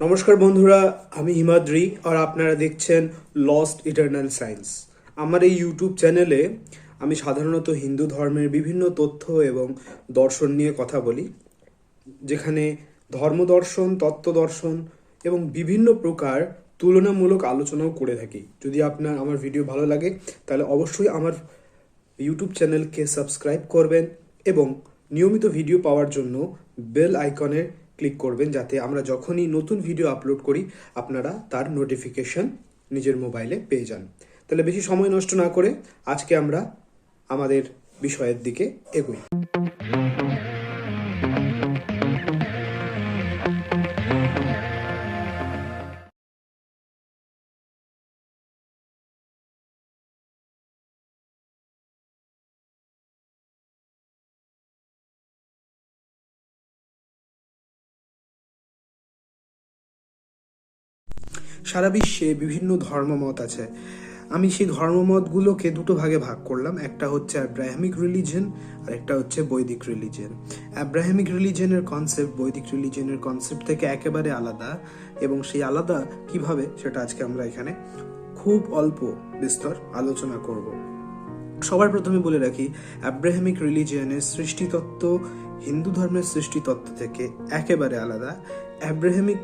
নমস্কার বন্ধুরা, আমি হিমাদ্রি আর আপনারা দেখছেন লস্ট ইটার্নাল সায়েন্স আমার এই ইউটিউব চ্যানেলে আমি সাধারণত হিন্দু ধর্মের বিভিন্ন তথ্য এবং দর্শন নিয়ে কথা বলি, যেখানে ধর্মদর্শন তত্ত্বদর্শন এবং বিভিন্ন প্রকার তুলনামূলক আলোচনাও করে থাকি। যদি আপনার, আমার ভিডিও ভালো লাগে, তাহলে অবশ্যই আমার ইউটিউব চ্যানেলকে সাবস্ক্রাইব করবেন এবং নিয়মিত ভিডিও পাওয়ার জন্য বেল আইকনে ক্লিক করবেন যাতে আমরা যখনই নতুন ভিডিও আপলোড করি, আপনারা তার নোটিফিকেশন নিজের মোবাইলে পেয়ে যান। তাহলে বেশি সময় নষ্ট না করে আজকে আমরা আমাদের বিষয়ের দিকে এগোই। সারা বিশ্বে বিভিন্ন ধর্মমত আছে। আমি সেই ধর্মমতগুলোকে দুটো ভাগে ভাগ করলাম। একটা হচ্ছে অ্যাব্রাহামিক রিলিজন আর একটা হচ্ছে বৈদিক রিলিজন অ্যাব্রাহামিক রিলিজনের কনসেপ্ট বৈদিক রিলিজনের কনসেপ্ট থেকে একেবারে আলাদা, এবং সেই আলাদা কীভাবে সেটা আজকে আমরা এখানে খুব অল্প বিস্তর আলোচনা করব। সবার প্রথমে বলে রাখি অ্যাব্রাহামিক রিলিজিয়নের সৃষ্টিতত্ত্ব হিন্দু ধর্মের সৃষ্টিতত্ত্ব থেকে একেবারে আলাদা। অ্যাব্রাহামিক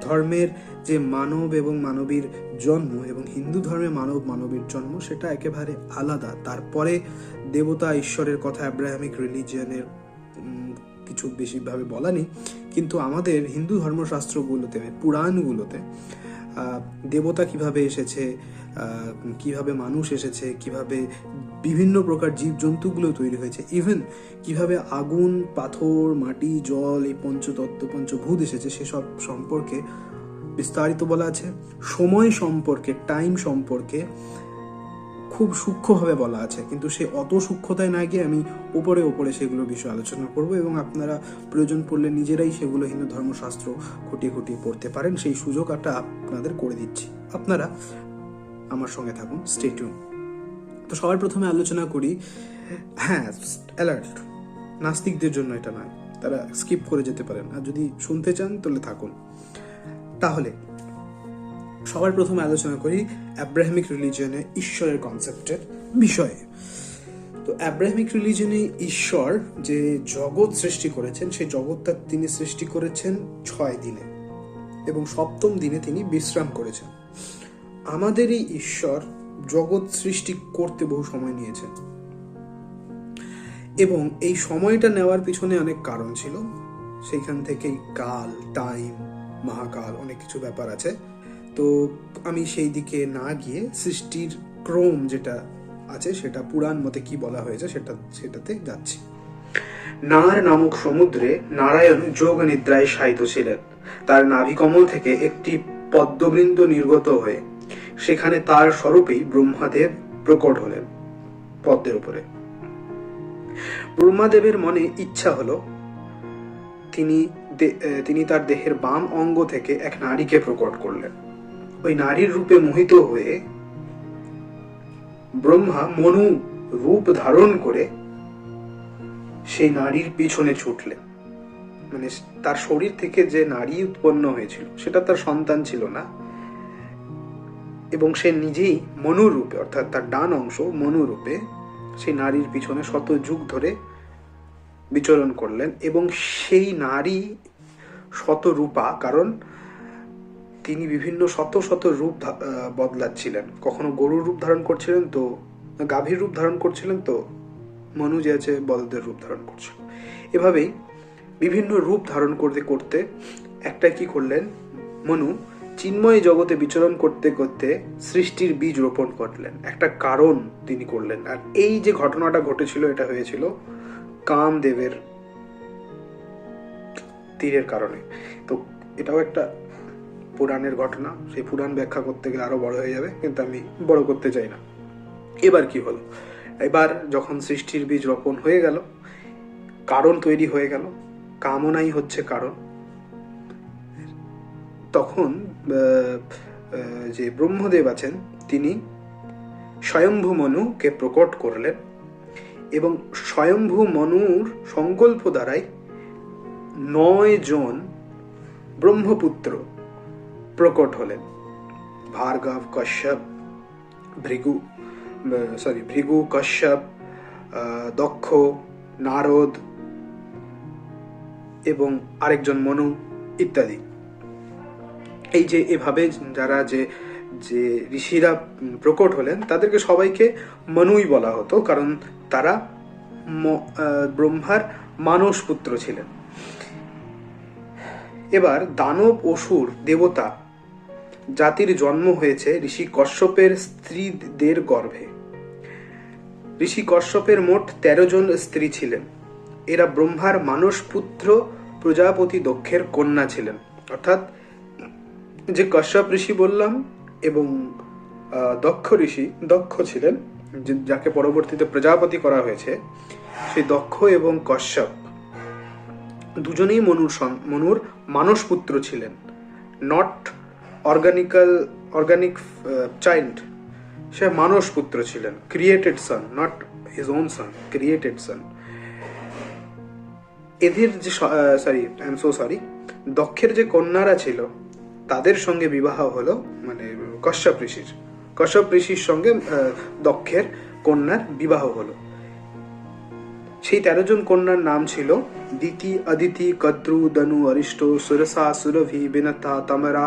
ধর্মের যে মানব এবং মানবীর জন্ম এবং হিন্দু ধর্মে মানব মানবীর জন্ম, সেটা একেবারে আলাদা। তারপরে দেবতা ঈশ্বরের কথা অ্যাব্রাহামিক রিলিজিয়নের কিছু বেশিভাবে বলা নেই কিন্তু আমাদের হিন্দু ধর্মশাস্ত্রগুলোতে, পুরাণগুলোতে দেবতা কীভাবে এসেছে কীভাবে মানুষ এসেছে, কীভাবে বিভিন্ন প্রকার জীবজন্তুগুলো তৈরি হয়েছে ইভেন কীভাবে আগুন, পাথর, মাটি, জল, এই পঞ্চতত্ত্ব, পঞ্চভূত এসেছে, সেসব সম্পর্কে বিস্তারিত বলা আছে। সময় সম্পর্কে টাইম সম্পর্কে খুব সূক্ষ্মভাবে বলা আছে, কিন্তু সে অত সূক্ষ্মতায় না গিয়ে আমি ওপরে ওপরে সেগুলো বিষয়ে আলোচনা করব এবং আপনারা প্রয়োজন পড়লে নিজেরাই সেগুলো হিন্দু ধর্মশাস্ত্র খুঁটিয়ে খুঁটিয়ে পড়তে পারেন, সেই সুযোগটা আপনাদের করে দিচ্ছি। আপনারা আমার সঙ্গে থাকুন স্টেটিউন তো সবার প্রথমে আলোচনা করি হ্যাঁ অ্যালার্ট নাস্তিকদের জন্য এটা নয়, তারা স্কিপ করে যেতে পারেন। আর যদি শুনতে চান, তাহলে থাকুন। তাহলে, সবার প্রথমে আলোচনা করি অ্যাব্রাহামিক রিলিজনে ঈশ্বরের কনসেপ্টের বিষয়ে। তো অ্যাব্রাহামিক রিলিজনে ঈশ্বর যে জগৎ সৃষ্টি করেছেন, সেই জগৎটা তিনি সৃষ্টি করেছেন ছয় দিনে এবং সপ্তম দিনে তিনি বিশ্রাম করেছেন। আমাদের এই ঈশ্বর জগৎ সৃষ্টি করতে বহু সময় নিয়েছেন এবং এই সময়টা নেওয়ার পিছনে অনেক কারণ ছিল। সেইখান থেকেই কাল, টাইম, মহাকাল অনেক কিছু ব্যাপার আছে। তো আমি সেই দিকে না গিয়ে সৃষ্টির ক্রম যেটা আছে, সেটা পুরাণ মতে কি বলা হয়েছে সেটা, সেটাতে যাচ্ছি। নার নামক সমুদ্রে নারায়ণ যোগ নিদ্রায় শায়িত ছিলেন। তার নাভিকমল থেকে একটি পদ্মবৃন্দ নির্গত হয়ে সেখানে তার স্বরূপেই ব্রহ্মাদেব প্রকট হলেন পদ্মের উপরে। ব্রহ্মাদেবের মনে ইচ্ছা হলো, তিনি তিনি তার দেহের বাম অঙ্গ থেকে এক নারীকে প্রকট করলেন। ওই নারীর রূপে মোহিত হয়ে ব্রহ্মা মনু রূপ ধারণ করে সেই নারীর পিছনে ছুটলেন। মানে তার শরীর থেকে যে নারী উৎপন্ন হয়েছিল, সেটা তার সন্তান ছিল না। এবং সে নিজেই মনুরূপে, অর্থাৎ তার ডান অংশ মনুরূপে, সেই নারীর পিছনে শত যুগ ধরে বিচরণ করলেন এবং সেই নারী শত রূপা, কারণ তিনি বিভিন্ন শত শত রূপ বদলাচ্ছিলেন। কখনো গরুর রূপ ধারণ করছিলেন তো গাভীর রূপ ধারণ করছিলেন তো, মনু যে আছে, বলদের রূপ ধারণ করছিল। এভাবেই বিভিন্ন রূপ ধারণ করতে করতে একটা কি করলেন, মনু চিন্ময় জগতে বিচরণ করতে করতে সৃষ্টির বীজ রোপণ করলেন। একটা কারণ তিনি করলেন। আর এই যে ঘটনাটা ঘটেছিল, এটা হয়েছিল কামদেবের তীরের কারণে। তো এটাও একটা পুরাণের ঘটনা। সেই পুরাণ ব্যাখ্যা করতে গেলে আরও বড় হয়ে যাবে, কিন্তু আমি বড় করতে চাই না। এবার কি হলো? এবার যখন সৃষ্টির বীজ রোপণ হয়ে গেল, কারণ তৈরি হয়ে গেল, কামনাই হচ্ছে কারণ। তখন যে ব্রহ্মদেব আছেন, তিনি স্বয়ম্ভু মনুকে প্রকট করলেন এবং স্বয়ম্ভু মনুর সংকল্প দ্বারাই নয় জন ব্রহ্মপুত্র প্রকট হলেন। ভার্গব, কশ্যপ, ভৃগু সরি ভৃগু, কশ্যপ দক্ষ, নারদ এবং আরেকজন মনু ইত্যাদি। এই যে এভাবে যারা যে যে ঋষিরা প্রকট হলেন, তাদেরকে সবাইকে মনুই বলা হতো, কারণ তারা ব্রহ্মার মানস পুত্র ছিলেন। এবার দানব অসুর দেবতা জাতির জন্ম হয়েছে ঋষি কশ্যপের স্ত্রীদের গর্ভে। ঋষি কশ্যপের মোট তেরো জন স্ত্রী ছিলেন। এরা ব্রহ্মার মানস পুত্র প্রজাপতি দক্ষের কন্যা ছিলেন। অর্থাৎ যে কশ্যপ ঋষি বললাম এবং দক্ষ ঋষি, দক্ষ ছিলেন যাকে পরবর্তীতে প্রজাপতি করা হয়েছে, সেই দক্ষ এবং কশ্যপ দুজনেই মনুর মনুর মানস পুত্র ছিলেন নট অর্গানিক্যাল অর্গানিক চাইল্ড সে মানস পুত্র ছিলেন created son not his own son created son এদের যে sorry I am so sorry দক্ষের যে কন্যারা ছিল তাদের সঙ্গে বিবাহ হলো মানে কশ্যপ ঋষির। কশ্যপ ঋষির সঙ্গে দক্ষের কন্যার বিবাহ হলো। সেই তেরো জন কন্যার নাম ছিল দিতি, অদিতি, কদ্রু, দনু, অরিষ্ট, সুরসা, সুরভি বিনতা তমরা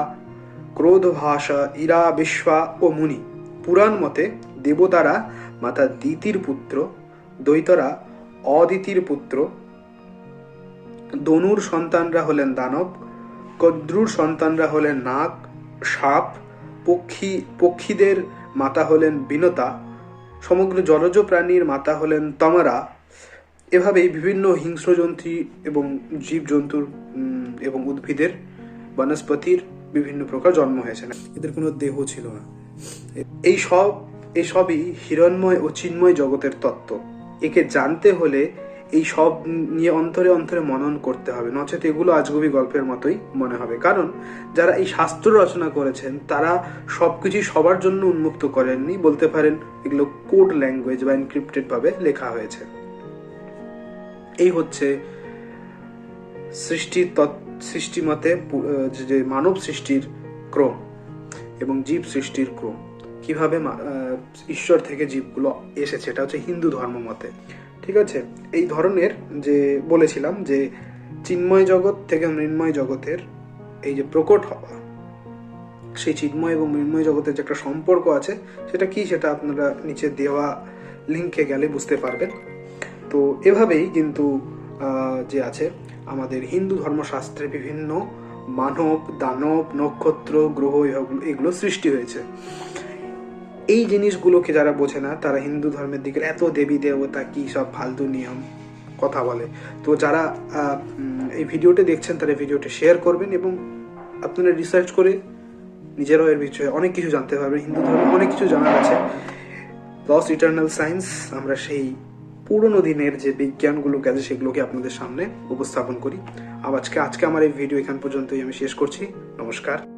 ক্রোধ ভাষা ইরা, বিশ্বা ও মুনি। পুরাণ মতে দেবতারা মাতা দিতির পুত্র দৈতরা অদিতির পুত্র। দনুর সন্তানরা হলেন দানব কদ্রুর সন্তানরা হলেন নাক, সাপ, পক্ষী, পক্ষীদের মাতা হলেন বিনতা, সমগ্র জলজ প্রাণীর মাতা হলেন তমরা। এভাবেই বিভিন্ন হিংস্রজন্তু এবং জীবজন্তুর এবং উদ্ভিদের বনস্পতির বিভিন্ন প্রকার জন্ম হয়েছে। না এদের কোনো দেহ ছিল না। এই সব, এই সবই হিরণ্ময় ও চিন্ময় জগতের তত্ত্ব। একে জানতে হলে এই সব নিয়ে অন্তরে অন্তরে মনন করতে হবে। নচেত এগুলো আজগুবি গল্পের মতোই মনে হবে। কারণ যারা এই শাস্ত্র রচনা করেছেন, তারা সবকিছু সবার জন্য উন্মুক্ত করেননি। বলতে পারেন এগুলো কোড ল্যাঙ্গুয়েজ বা এনক্রিপ্টেড ভাবে লেখা হয়েছে। এই হচ্ছে সৃষ্টির সৃষ্টি মতে যে- মানব সৃষ্টির ক্রম এবং জীব সৃষ্টির ক্রম। কীভাবে ঈশ্বর থেকে জীবগুলো এসেছে, এটা হচ্ছে হিন্দু ধর্ম মতে। ঠিক আছে? এই ধরনের যে বলেছিলাম যে চিন্ময় জগৎ থেকে মৃন্ময় জগতের এই যে প্রকট হওয়া, সেই চিন্ময় এবং মৃন্ময় জগতের যে একটা সম্পর্ক আছে, সেটা কি সেটা আপনারা নিচে দেওয়া লিঙ্কে গেলে বুঝতে পারবেন। তো এভাবেই কিন্তু যে আছে, আমাদের হিন্দু ধর্মশাস্ত্রে বিভিন্ন মানব, দানব, নক্ষত্র, গ্রহ এগুলো- সৃষ্টি হয়েছে। এই জিনিসগুলোকে যারা বোঝে না, তারা হিন্দু ধর্মের দিকে এত দেবী দেবতা কি সব ফালতু নিয়ম কথা বলে। তো যারা এই ভিডিওটি দেখছেন, তারা ভিডিওটা শেয়ার করবেন এবং আপনারা রিসার্চ করে নিজেরাও এর বিষয়ে অনেক কিছু জানতে পারবেন। হিন্দু ধর্মে অনেক কিছু জানার আছে লস ইটার্নাল সায়েন্স আমরা সেই পুরনো দিনের যে বিজ্ঞানগুলো গেছে, সেগুলোকে আপনাদের সামনে উপস্থাপন করি। আজকে আজকে আমার এই ভিডিও এখান পর্যন্তই আমি শেষ করছি। নমস্কার।